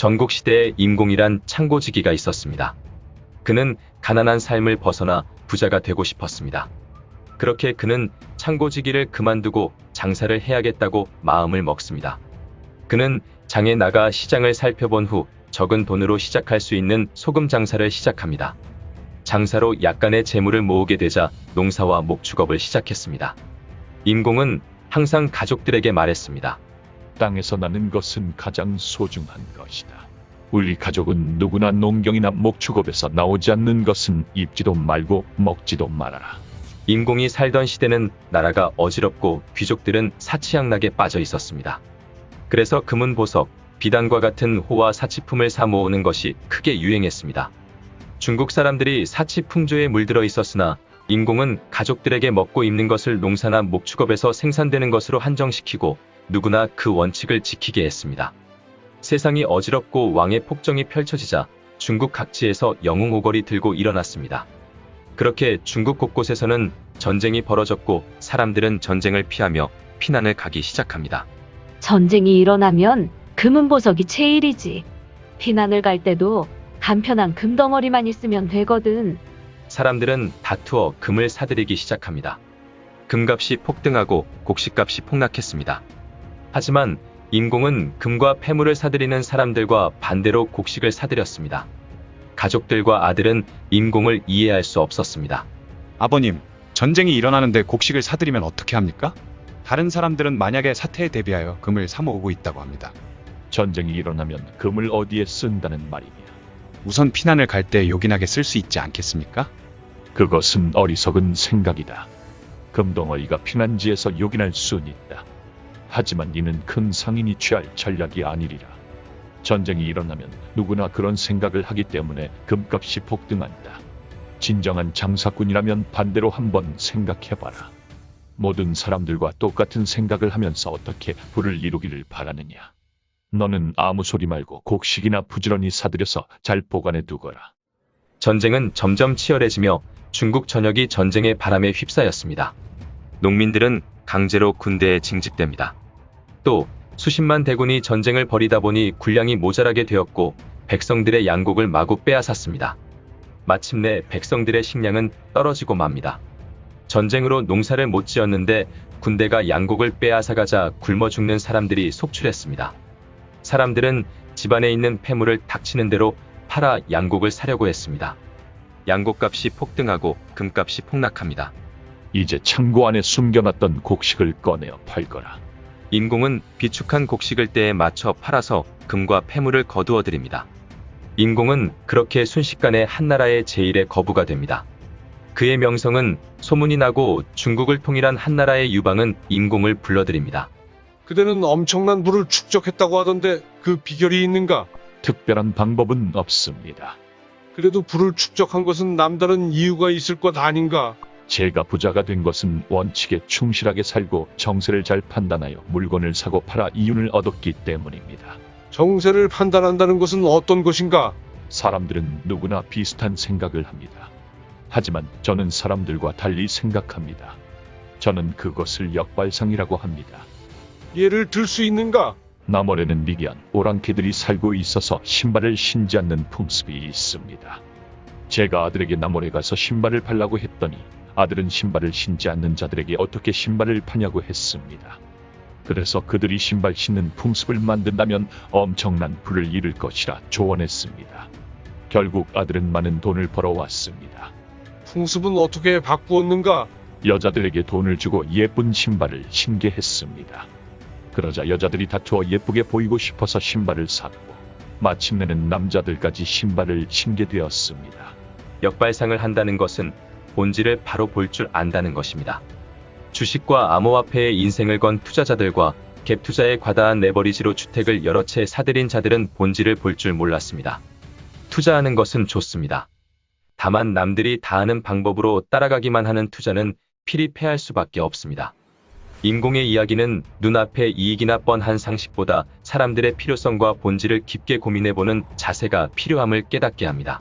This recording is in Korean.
전국시대에 임공이란 창고지기가 있었습니다. 그는 가난한 삶을 벗어나 부자가 되고 싶었습니다. 그렇게 그는 창고지기를 그만두고 장사를 해야겠다고 마음을 먹습니다. 그는 장에 나가 시장을 살펴본 후 적은 돈으로 시작할 수 있는 소금 장사를 시작합니다. 장사로 약간의 재물을 모으게 되자 농사와 목축업을 시작했습니다. 임공은 항상 가족들에게 말했습니다. 땅에서 나는 것은 가장 소중한 것이다. 우리 가족은 누구나 농경이나 목축업에서 나오지 않는 것은 입지도 말고 먹지도 말아라. 임공이 살던 시대는 나라가 어지럽고 귀족들은 사치양락에 빠져 있었습니다. 그래서 금은 보석, 비단과 같은 호화 사치품을 사 모으는 것이 크게 유행했습니다. 중국 사람들이 사치 풍조에 물들어 있었으나 임공은 가족들에게 먹고 입는 것을 농사나 목축업에서 생산되는 것으로 한정시키고 누구나 그 원칙을 지키게 했습니다. 세상이 어지럽고 왕의 폭정이 펼쳐지자 중국 각지에서 영웅 오걸이 들고 일어났습니다. 그렇게 중국 곳곳에서는 전쟁이 벌어졌고 사람들은 전쟁을 피하며 피난을 가기 시작합니다. 전쟁이 일어나면 금은 보석이 제일이지. 피난을 갈 때도 간편한 금덩어리만 있으면 되거든. 사람들은 다투어 금을 사들이기 시작합니다. 금값이 폭등하고 곡식값이 폭락했습니다. 하지만 임공은 금과 폐물을 사들이는 사람들과 반대로 곡식을 사들였습니다. 가족들과 아들은 임공을 이해할 수 없었습니다. 아버님, 전쟁이 일어나는데 곡식을 사들이면 어떻게 합니까? 다른 사람들은 만약에 사태에 대비하여 금을 사모으고 있다고 합니다. 전쟁이 일어나면 금을 어디에 쓴다는 말이냐. 우선 피난을 갈 때 요긴하게 쓸 수 있지 않겠습니까? 그것은 어리석은 생각이다. 금덩어리가 피난지에서 요긴할 수는 있다. 하지만 이는 큰 상인이 취할 전략이 아니리라. 전쟁이 일어나면 누구나 그런 생각을 하기 때문에 금값이 폭등한다. 진정한 장사꾼이라면 반대로 한번 생각해봐라. 모든 사람들과 똑같은 생각을 하면서 어떻게 부를 이루기를 바라느냐. 너는 아무 소리 말고 곡식이나 부지런히 사들여서 잘 보관해 두거라. 전쟁은 점점 치열해지며 중국 전역이 전쟁의 바람에 휩싸였습니다. 농민들은 강제로 군대에 징집됩니다. 또 수십만 대군이 전쟁을 벌이다 보니 군량이 모자라게 되었고 백성들의 양곡을 마구 빼앗았습니다. 마침내 백성들의 식량은 떨어지고 맙니다. 전쟁으로 농사를 못 지었는데 군대가 양곡을 빼앗아가자 굶어 죽는 사람들이 속출했습니다. 사람들은 집안에 있는 폐물을 닥치는 대로 팔아 양곡을 사려고 했습니다. 양곡값이 폭등하고 금값이 폭락합니다. 이제 창고 안에 숨겨놨던 곡식을 꺼내어 팔거라. 임공은 비축한 곡식을 때에 맞춰 팔아서 금과 폐물을 거두어 드립니다. 임공은 그렇게 순식간에 한 나라의 제일의 거부가 됩니다. 그의 명성은 소문이 나고 중국을 통일한 한 나라의 유방은 임공을 불러들입니다. 그대는 엄청난 부를 축적했다고 하던데 그 비결이 있는가? 특별한 방법은 없습니다. 그래도 부를 축적한 것은 남다른 이유가 있을 것 아닌가? 제가 부자가 된 것은 원칙에 충실하게 살고 정세를 잘 판단하여 물건을 사고 팔아 이윤을 얻었기 때문입니다. 정세를 판단한다는 것은 어떤 것인가? 사람들은 누구나 비슷한 생각을 합니다. 하지만 저는 사람들과 달리 생각합니다. 저는 그것을 역발상이라고 합니다. 예를 들 수 있는가? 남월에는 미개한 오랑캐들이 살고 있어서 신발을 신지 않는 풍습이 있습니다. 제가 아들에게 남월에 가서 신발을 팔라고 했더니 아들은 신발을 신지 않는 자들에게 어떻게 신발을 파냐고 했습니다. 그래서 그들이 신발 신는 풍습을 만든다면 엄청난 부를 이룰 것이라 조언했습니다. 결국 아들은 많은 돈을 벌어왔습니다. 풍습은 어떻게 바꾸었는가? 여자들에게 돈을 주고 예쁜 신발을 신게 했습니다. 그러자 여자들이 다투어 예쁘게 보이고 싶어서 신발을 샀고 마침내는 남자들까지 신발을 신게 되었습니다. 역발상을 한다는 것은 본질을 바로 볼 줄 안다는 것입니다. 주식과 암호화폐에 인생을 건 투자자들과 갭 투자에 과다한 레버리지로 주택을 여러 채 사들인 자들은 본질을 볼 줄 몰랐습니다. 투자하는 것은 좋습니다. 다만 남들이 다 하는 방법으로 따라가기만 하는 투자는 필히 패할 수밖에 없습니다. 인공의 이야기는 눈앞의 이익이나 뻔한 상식보다 사람들의 필요성과 본질을 깊게 고민해보는 자세가 필요함을 깨닫게 합니다.